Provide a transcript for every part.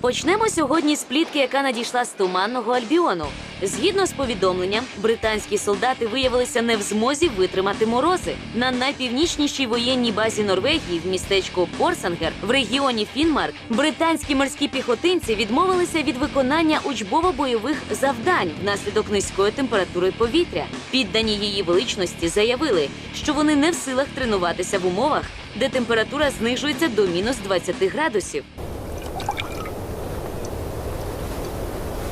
Почнемо сьогодні з плітки, яка надійшла з туманного Альбіону. Згідно з повідомленням, британські солдати виявилися не в змозі витримати морози. На найпівнічнішій воєнній базі Норвегії в містечку Порсангер в регіоні Фінмарк британські морські піхотинці відмовилися від виконання учбово-бойових завдань внаслідок низької температури повітря. Піддані її величності заявили, що вони не в силах тренуватися в умовах, де температура знижується до мінус 20 градусів.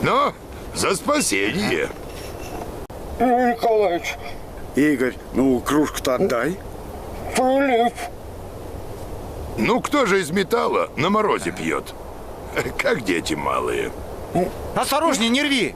Ну, за спасение. Николаевич, Игорь, ну кружку-то отдай. Филипп, Ну, кто же из металла на морозе пьет? Как дети малые. Осторожней, не рви!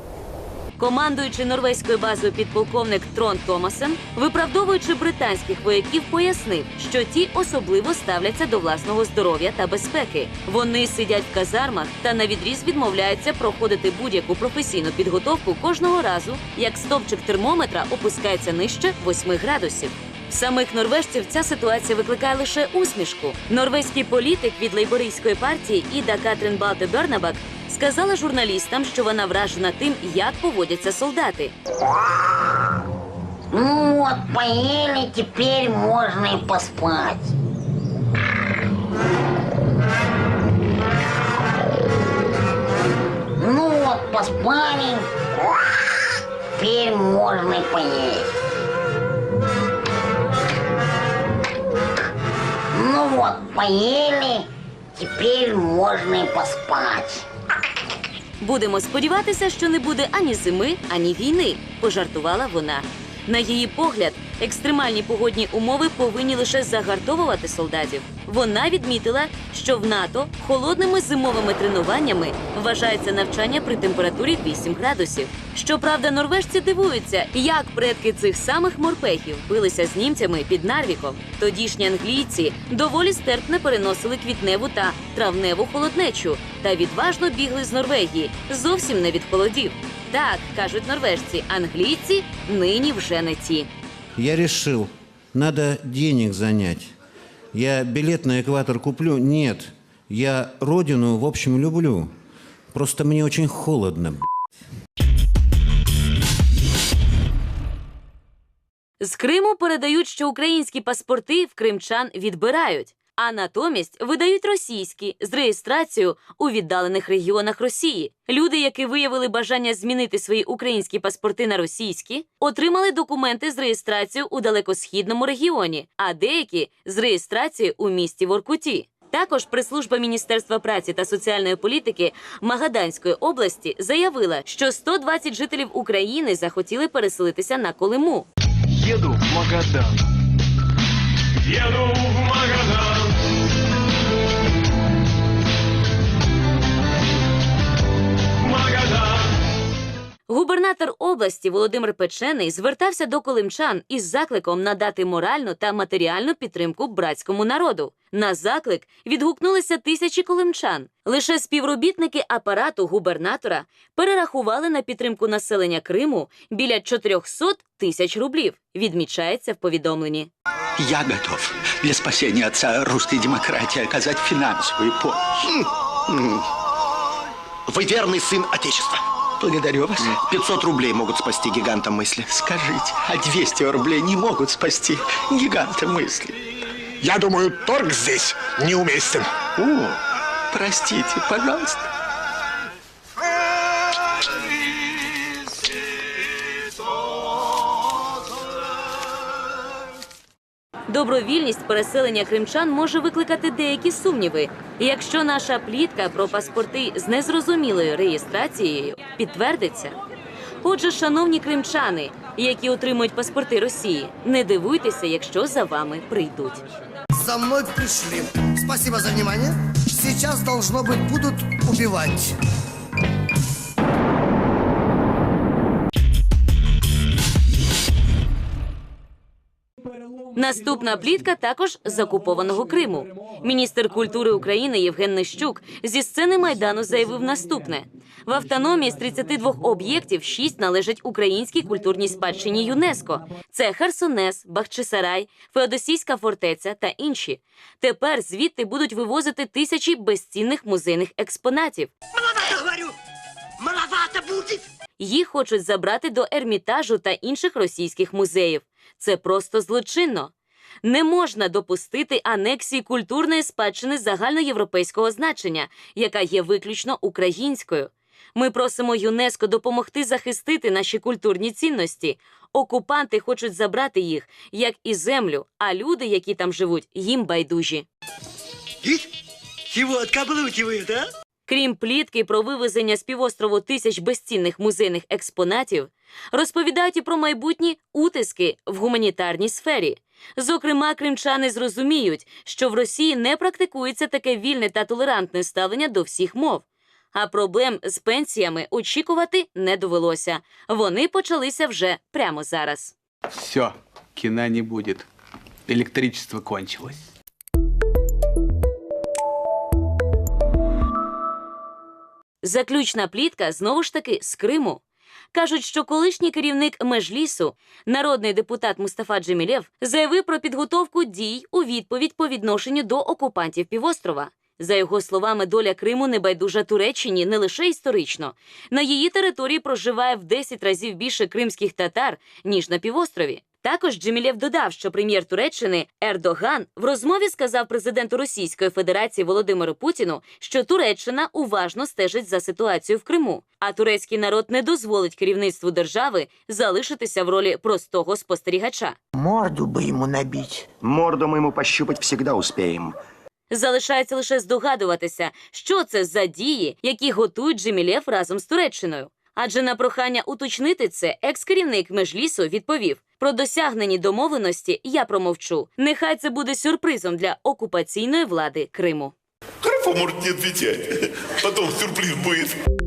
Командуючи норвезькою базою підполковник Трон Томасен, виправдовуючи британських вояків, пояснив, що ті особливо ставляться до власного здоров'я та безпеки. Вони сидять в казармах та на відріз відмовляються проходити будь-яку професійну підготовку кожного разу, як стопчик термометра опускається нижче 8 градусів. Самих норвежців ця ситуація викликає лише усмішку. Норвезький політик від лейбористської партії Іда Катрін Балте Бернабак сказала журналістам, що вона вражена тим, як поводяться солдати. Ну вот, поели, теперь можно и поспать. Ну вот, поспали, теперь можно и поесть. Ну вот, поели, теперь можно и поспать. Будемо сподіватися, що не буде ані зими, ані війни, пожартувала вона. На її погляд, екстремальні погодні умови повинні лише загартовувати солдатів. Вона відмітила, що в НАТО холодними зимовими тренуваннями вважається навчання при температурі 8 градусів. Щоправда, норвежці дивуються, як предки цих самих морпехів билися з німцями під Нарвіком. Тодішні англійці доволі стерпно переносили квітневу та травневу холоднечу та відважно бігли з Норвегії, зовсім не від холодів. Так кажуть норвежці, англійці нині вже не ті. Я решил, надо денег занять. Я билет на экватор куплю? Нет. Я родину, в общем, люблю. Просто мне очень холодно. б***ь. З Криму передають, що українські паспорти в кримчан відбирають, а натомість видають російські з реєстрацією у віддалених регіонах Росії. Люди, які виявили бажання змінити свої українські паспорти на російські, отримали документи з реєстрацією у далекосхідному регіоні, а деякі з реєстрацією у місті Воркуті. Також прес-служба Міністерства праці та соціальної політики Магаданської області заявила, що 120 жителів України захотіли переселитися на Колиму. Еду в Магадан. Еду в Магадан. Губернатор області Володимир Печений звертався до колимчан із закликом надати моральну та матеріальну підтримку братському народу. На заклик відгукнулися тисячі колимчан. Лише співробітники апарату губернатора перерахували на підтримку населення Криму біля 400 тисяч рублів. Відмічається в повідомленні. Я готов для спасения отца русской демократии оказать финансовую помощь. Вы верный сын Отечества. Благодарю вас. 500 рублей могут спасти гиганта мысли. Скажите, а 200 рублей не могут спасти гиганта мысли? Я думаю, торг здесь неуместен. О, простите, пожалуйста. Добровільність переселення кримчан може викликати деякі сумніви, якщо наша плітка про паспорти з незрозумілою реєстрацією підтвердиться. Отже, шановні кримчани, які отримують паспорти Росії, не дивуйтеся, якщо за вами прийдуть. За мной пришли. Спасибо за внимание. Сейчас, должно быть, будут убивать. Наступна плітка також з окупованого Криму. Міністр культури України Євген Нищук зі сцени майдану заявив наступне: в автономії з 32 об'єктів 6 належать українській культурній спадщині ЮНЕСКО. Це Херсонес, Бахчисарай, Феодосійська фортеця та інші. Тепер звідти будуть вивозити тисячі безцінних музейних експонатів. Їх хочуть забрати до Ермітажу та інших російських музеїв. Це просто злочинно. Не можна допустити анексії культурної спадщини загальноєвропейського значення, яка є виключно українською. Ми просимо ЮНЕСКО допомогти захистити наші культурні цінності. Окупанти хочуть забрати їх, як і землю, а люди, які там живуть, їм байдужі. Крім плітки про вивезення з півострову тисяч безцінних музейних експонатів, розповідають і про майбутні утиски в гуманітарній сфері. Зокрема, кримчани зрозуміють, що в Росії не практикується таке вільне та толерантне ставлення до всіх мов. А проблем з пенсіями очікувати не довелося. Вони почалися вже прямо зараз. Все, кино не будет. Электричество кончилось. Заключна плітка знову ж таки з Криму. Кажуть, що колишній керівник Межлісу, народний депутат Мустафа Джемілєв, заявив про підготовку дій у відповідь по відношенню до окупантів півострова. За його словами, доля Криму не байдужа Туреччині не лише історично. На її території проживає в 10 разів більше кримських татар, ніж на півострові. Також Джемілєв додав, що прем'єр Туреччини Ердоган в розмові сказав президенту Російської Федерації Володимиру Путіну, що Туреччина уважно стежить за ситуацією в Криму, а турецький народ не дозволить керівництву держави залишитися в ролі простого спостерігача. Морду бы ему набить. Морду мы ему пощупать всегда успеем. Залишається лише здогадуватися, що це за дії, які готують Джемілєв разом з Туреччиною. Адже на прохання уточнити це екс-керівник Межлісу відповів: про досягнені домовленості я промовчу. Нехай це буде сюрпризом для окупаційної влади Криму. Может не отвечать. Потом сюрприз будет.